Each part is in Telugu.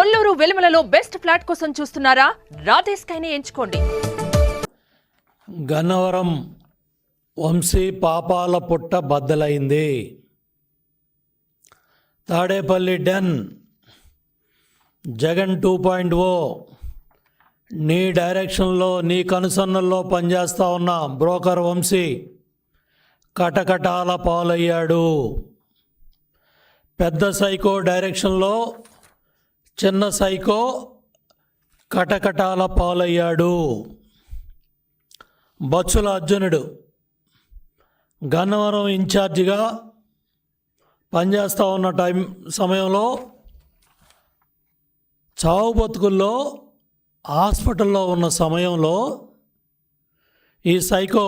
కొల్లూరు వెలుమలలో బెస్ట్ ఫ్లాట్ కోసం చూస్తున్నారా? రాధేస్కైనే ఎంచుకోండి. గన్నవరం వంశీ పాపాల పుట్ట బద్దలైంది. Tadepalli den Jagan two point O. నీ డైరెక్షన్లో నీ కనుసన్నల్లో పనిచేస్తూ ఉన్న బ్రోకర్ వంశీ కటకటాల పాలయ్యాడు. పెద్ద సైకో డైరెక్షన్లో చిన్న సైకో కటకటాల పాలయ్యాడు. బచ్చుల అర్జునుడు గన్నవరం ఇన్ఛార్జిగా పనిచేస్తూ ఉన్న టైం సమయంలో చావు బతుకుల్లో హాస్పిటల్లో ఉన్న సమయంలో ఈ సైకో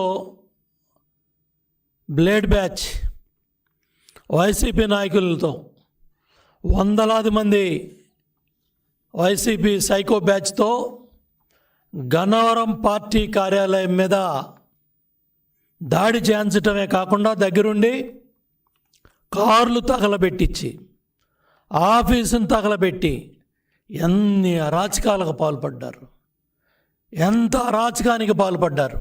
బ్లేడ్ బ్యాచ్ వైసీపీ నాయకులతో వందలాది మంది వైసీపీ సైకో బ్యాచ్తో గన్నవరం పార్టీ కార్యాలయం మీద దాడి చేయించటమే కాకుండా దగ్గరుండి కార్లు తగలబెట్టించి ఆఫీసును తగలబెట్టి ఎన్ని అరాచకాలకు పాల్పడ్డారు? ఎంత అరాచకానికి పాల్పడ్డారు?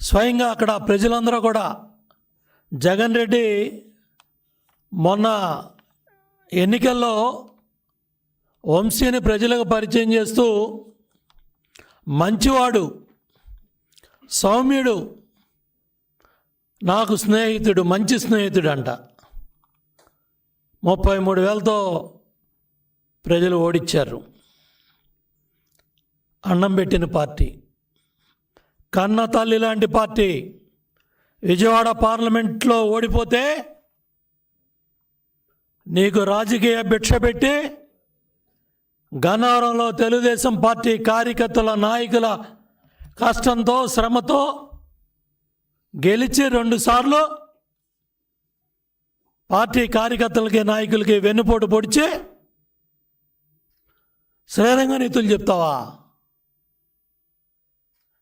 స్వయంగా అక్కడ ప్రజలందరూ కూడా జగన్ రెడ్డి మొన్న ఎన్నికల్లో వంశీని ప్రజలకు పరిచయం చేస్తూ మంచివాడు సౌమ్యుడు నాకు స్నేహితుడు మంచి స్నేహితుడు అంట. ముప్పై మూడు వేలతో ప్రజలు ఓడిచ్చారు. అన్నం పెట్టిన పార్టీ. కన్న తల్లి లాంటి పార్టీ. విజయవాడ పార్లమెంట్లో ఓడిపోతే నీకు రాజకీయ భిక్ష పెట్టి గన్నవరంలో తెలుగుదేశం పార్టీ కార్యకర్తల నాయకుల కష్టంతో శ్రమతో గెలిచి రెండుసార్లు పార్టీ కార్యకర్తలకి నాయకులకి వెన్నుపోటు పొడిచి శ్రేరంగ నీతులు చెప్తావా?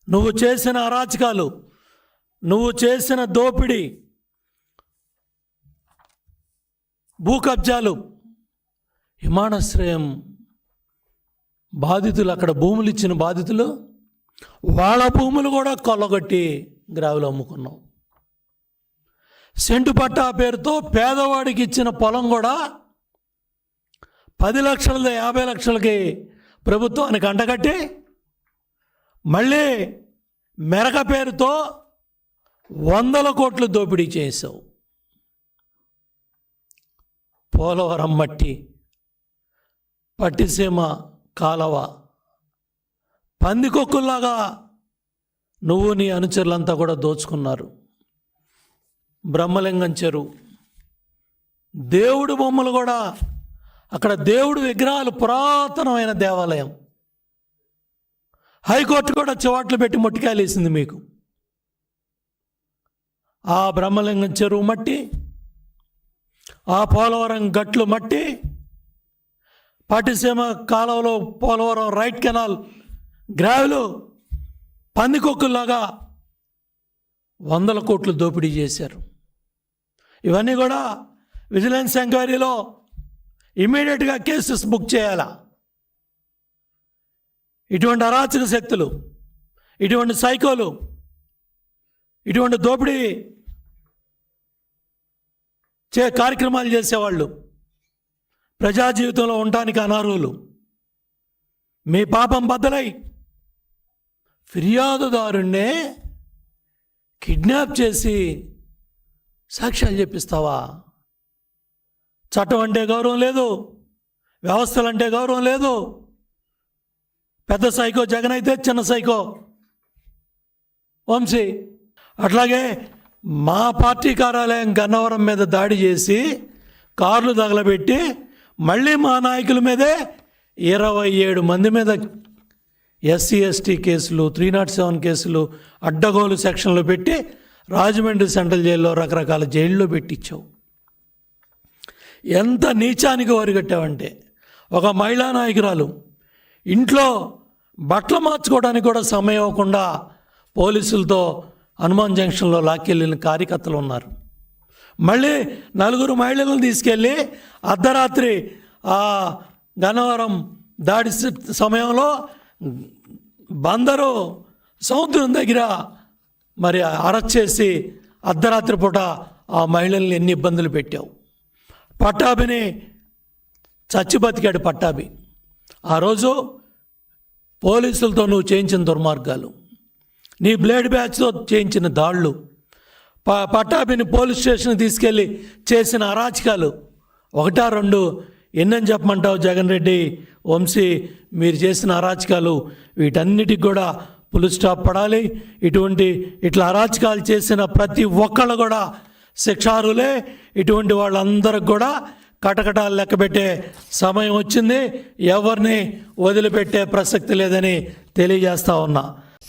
నువ్వు చేసిన అరాచకాలు నువ్వు చేసిన దోపిడీ భూ కబ్జాలు విమానాశ్రయం బాధితులు అక్కడ భూములు ఇచ్చిన బాధితులు వాళ్ళ భూములు కూడా కొల్లగొట్టి గ్రావులు అమ్ముకున్నాం. సెంటు పట్టా పేరుతో పేదవాడికి ఇచ్చిన పొలం కూడా పది లక్షల యాభై లక్షలకి ప్రభుత్వానికి అంటగట్టి మళ్ళీ మెరక పేరుతో వందల కోట్లు దోపిడీ చేసావు పోలవరం మట్టి పట్టిసీమ కాలవ. పందికొక్కుల్లాగా నువ్వు నీ అనుచరులంతా కూడా దోచుకున్నారు. బ్రహ్మలింగం చెరువు దేవుడు బొమ్మలు కూడా అక్కడ దేవుడు విగ్రహాలు పురాతనమైన దేవాలయం. హైకోర్టు కూడా చివాట్లు పెట్టి మొట్టికాయలు వేసింది మీకు. ఆ బ్రహ్మలింగం చెరువు మట్టి ఆ పోలవరం గట్లు మట్టి పట్టిసీమ కాలువలో పోలవరం రైట్ కెనాల్ గ్రావులు పందికొక్కుల్లాగా వందల కోట్లు దోపిడీ చేశారు. ఇవన్నీ కూడా విజిలెన్స్ ఎంక్వైరీలో ఇమీడియట్గా కేసెస్ బుక్ చేయాలా? ఇటువంటి అరాచక శక్తులు ఇటువంటి సైకోలు ఇటువంటి దోపిడీ చే కార్యక్రమాలు చేసేవాళ్ళు ప్రజా జీవితంలో ఉండటానికి అనర్హులు మీ పాపం బద్దలై ఫిర్యాదుదారుణ్ణే కిడ్నాప్ చేసి సాక్ష్యాలు చెప్పిస్తావా? చట్టం అంటే గౌరవం లేదు. వ్యవస్థలు అంటే గౌరవం లేదు. పెద్ద సైకో జగన్ అయితే చిన్న సైకో. వంశీ అట్లాగే మా పార్టీ కార్యాలయం గన్నవరం మీద దాడి చేసి కార్లు తగలబెట్టి మళ్ళీ మా నాయకుల మీదే ఇరవై ఏడు మంది మీద ఎస్సీ ఎస్టీ కేసులు త్రీ నాట్ సెవెన్ కేసులు అడ్డగోలు సెక్షన్లు పెట్టి రాజమండ్రి సెంట్రల్ జైల్లో రకరకాల జైల్లో పెట్టించావు. ఎంత నీచానికి వరిగట్టావంటే ఒక మహిళా నాయకురాలు ఇంట్లో బట్టలు మార్చుకోవడానికి కూడా సమయం ఇవ్వకుండా పోలీసులతో హనుమాన్ జంక్షన్లో లాక్కెళ్ళిన కార్యకర్తలు ఉన్నారు. మళ్ళీ నలుగురు మహిళలను తీసుకెళ్ళి అర్ధరాత్రి ఆ గన్నవరం దాడి సమయంలో బందరు సముద్రం దగ్గర మరి అరెస్ట్ చేసి అర్ధరాత్రి పూట ఆ మహిళల్ని ఎన్ని ఇబ్బందులు పెట్టావు? పట్టాభిని చచ్చి బతికాడు పట్టాభి. ఆ రోజు పోలీసులతో నువ్వు చేయించిన దుర్మార్గాలు. నీ బ్లేడ్ బ్యాచ్తో చేయించిన దాళ్ళు ప పట్టాభిని పోలీస్ స్టేషన్కి తీసుకెళ్ళి చేసిన అరాచకాలు. ఒకటా రెండు ఎన్నని చెప్పమంటావు జగన్ రెడ్డి? వంశీ మీరు చేసిన అరాచకాలు వీటన్నిటికి కూడా పులు స్టాప్ పడాలి. ఇటువంటి ఇట్లా అరాచకాలు చేసిన ప్రతి ఒక్కళ్ళు కూడా శిక్షారులే ఇటువంటి వాళ్ళందరికి కూడా కటకటాలు లెక్కబెట్టే సమయం వచ్చింది. ఎవరిని వదిలిపెట్టే ప్రసక్తి లేదని తెలియజేస్తా ఉన్నా.